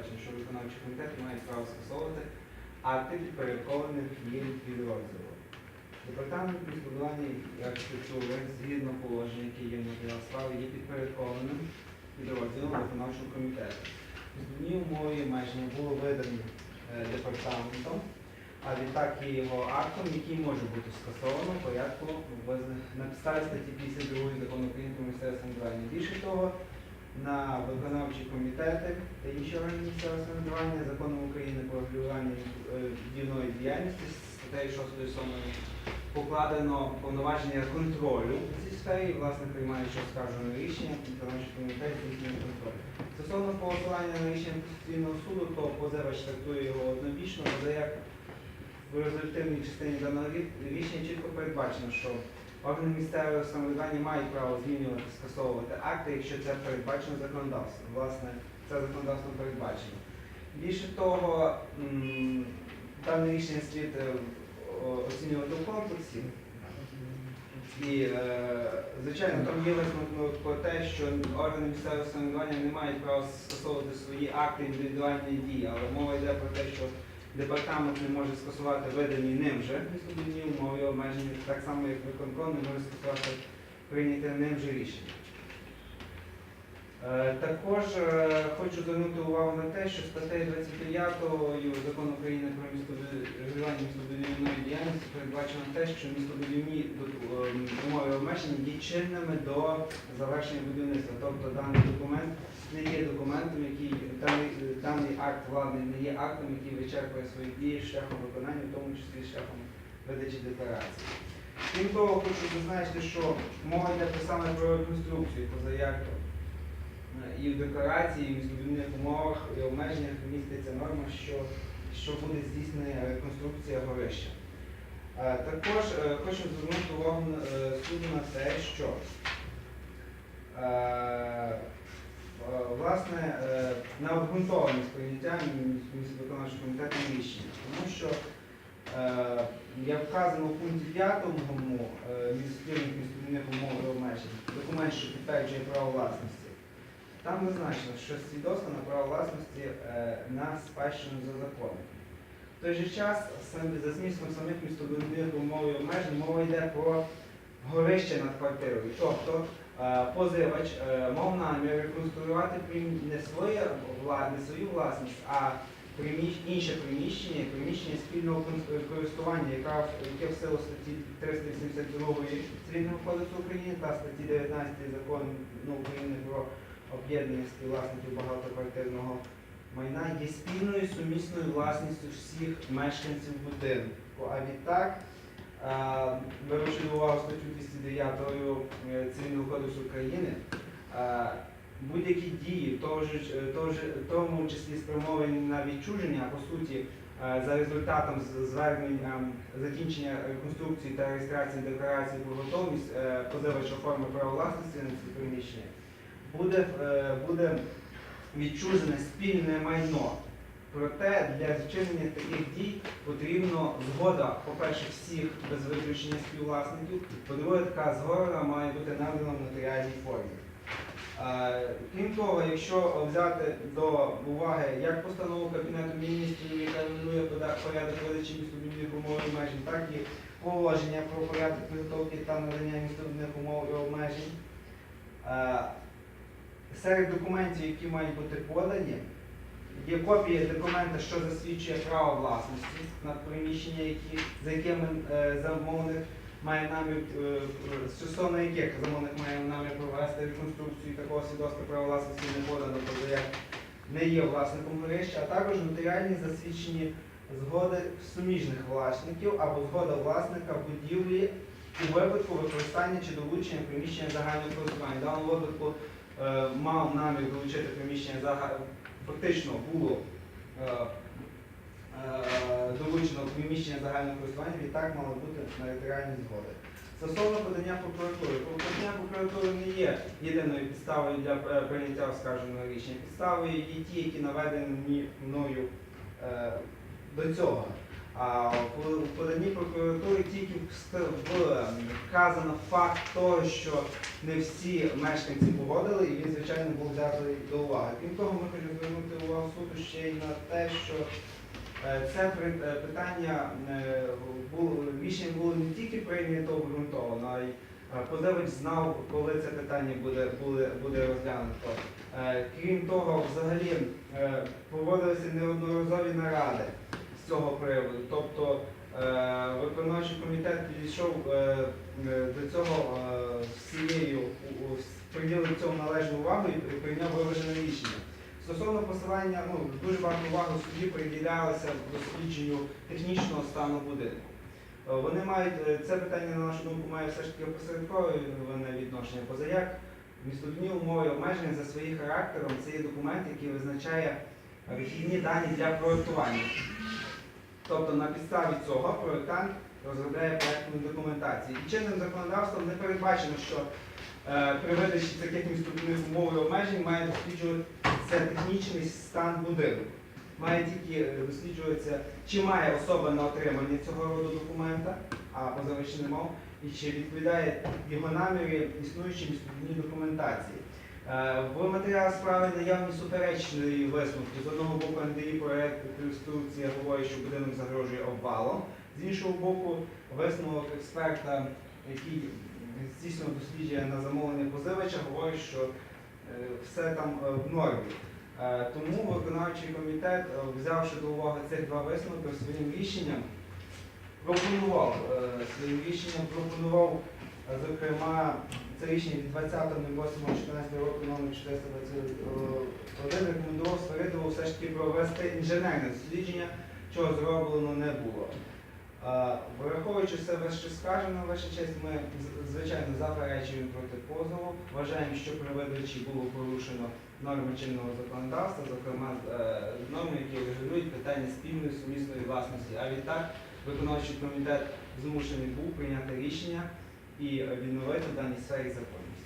передбачено, що виконавчі комітети мають право скасовувати акти підпорядкованих їм підрозділу. Департамент містобудування і архітектури згідно положення, яке є в матеріал справи, є підпорядкованим підрозділом виконавчого комітету. Основні умови і обмеження були видані е, департаментом, а відтак є його актом, який може бути скасовано в порядку на підставі статті 52 закону України про місцеве самоврядування. Більше того, на виконавчі комітети та інші органи місцевого самоврядування законом України про регулювання е, дільної діяльності статтею 6 і 7 покладено повноваження контролю в цій сфері, власне, приймаючи оскаржене рішення, виконавчий комітет здійснює контроль. Стосовно голосування на рішення Конституційного суду, то позивач трактує його однобічно, але як в результативній частині даного рішення чітко передбачено, що органи місцевого самоврядування мають право змінювати, скасовувати акти, якщо це передбачено законодавством. Власне, це законодавством передбачено. Більше того, дане рішення слід е, оцінювати в комплексі. І, е, звичайно, там є висновок про те, що органи місцевого самоврядування не мають права скасовувати свої акти індивідуальної дії, але мова йде про те, що департамент не може скасувати видані ним же містобудівні умови обмеження, так само як виконком не може скасувати прийняте ним же рішення. Е, Також е, хочу звернути увагу на те, що статтею 29 закону України про містобудівної діяльності передбачено те, що містобудівні ем, умови обмеження є чинними до завершення будівництва. Тобто даний документ не є документом, який даний, даний акт влади не є актом, який вичерпує свої дії шляхом виконання, в тому числі шляхом видачі декларації. Крім того, хочу зазначити, що мова йде саме про реконструкцію, поза як і в декларації, і в містобудівних умовах і обмеженнях міститься норма, що, що буде здійснена реконструкція горища. Е, Також е, хочу звернути увагу е, суду на те, що власне на обґрунтованість прийняття містобудівного комітетом рішення, тому що як вказано в пункті 5 містобудівних містобудівних умов і обмежень, документ, що підтверджує право власності. Там зазначено, що свідоцтво на право власності на спадщину за законом. Той же час, за змістом самих містобудівних умов і обмежень, мова йде про горище над квартирою. Тобто е, позивач е, мав намір реконструювати не своє не свою власність, а інше приміщення, приміщення спільного користування, яке в силу статті 382 Цивільного кодексу України та статті 19 закону ну, України про об'єднання співвласників багатоквартирного майна є спільною сумісною власністю всіх мешканців будинку. А відтак, е, беручи до уваги статтю 209 е, Цивільного кодексу України, е, будь-які дії, в тому, числі спрямовані на відчуження, по суті, за результатом з- звернень ем, закінчення реконструкції та реєстрації декларації про готовність е, позивач оформи право власності на ці приміщення, буде, буде відчужене спільне майно. Проте для вчинення таких дій потрібно згода, по-перше, всіх без виключення співвласників, по-друге, така згода має бути надана в нотаріальній формі. Е, Крім того, якщо взяти до уваги як постанову Кабінету міністрів, яка регулює порядок видачі містобудівних умов і обмежень, так і положення про порядок підготовки та надання містобудівних умов і обмежень. Серед документів, які мають бути подані, є копія документа, що засвідчує право власності на приміщення, які, за якими е, замовник має намір, е, стосовно яких замовник має намір провести реконструкцію такого свідоцтва права власності не подано, тобто як не є власником горища, а також нотаріальні засвідчені згоди суміжних власників або згода власника будівлі у випадку використання чи долучення приміщення загального користування. В даному випадку мав намір долучити приміщення зага- фактично було е, е, долучено приміщення загального користування, відтак мало бути нотаріальні згоди. Стосовно подання прокуратури, подання прокуратури не є єдиною підставою для е, прийняття оскарженого рішення. Підставою є ті, які наведені мною е, до цього. А в поданні прокуратури тільки вказано факт того, що не всі мешканці погодили, і він, звичайно, був взятий до уваги. Крім того, ми хочемо звернути увагу суду ще й на те, що е, це е, питання е, було рішення було не тільки прийнято обґрунтовано, а й подавач знав, коли це питання буде, буде, буде розглянуто. Крім того, взагалі проводилися неодноразові наради цього приводу. Тобто е, виконавчий комітет підійшов е, е, до цього всією, приділив цьому належну увагу і прийняв виважене рішення. Стосовно посилання, ну дуже багато уваги в суді приділялося дослідженню технічного стану будинку. Вони мають це питання, на нашу думку, має все ж таки опосередкове відношення. Позаяк містобудівні умови і обмеження за своїм характером це є документ, який визначає вихідні дані для проєктування. Тобто на підставі цього проєктант розробляє проєктну документацію. І чинним законодавством не передбачено, що е, при видачі таких містобудівних умов і обмежень має досліджуватися технічний стан будинку. Має тільки е, досліджуватися, чи має особа на отримання цього роду документа, а позивач не мав, і чи відповідає його намірі існуючій містобудівній документації. Е, В матеріалах справи наявні суперечної висновки. З одного боку НДІ проєкт конструкція говорить, що будинок загрожує обвалом. З іншого боку, висновок експерта, який здійснював дослідження на замовлення позивача, говорить, що е, все там е, в нормі. Тому виконавчий комітет, взявши до уваги цих два висновки, своїм рішенням пропонував своїм рішенням пропонував, зокрема, це рішення від 20.08.14 року номер 421 рекомендував Свиридову все ж таки провести інженерне дослідження, чого зроблено не було. Враховуючи все вище сказано, ваша честь, ми звичайно заперечуємо проти позову. Вважаємо, що при видачі було порушено норми чинного законодавства, зокрема е, норми, які регулюють питання спільної сумісної власності. А відтак виконавчий комітет змушений був прийняти рішення і відновити дані сфері законність.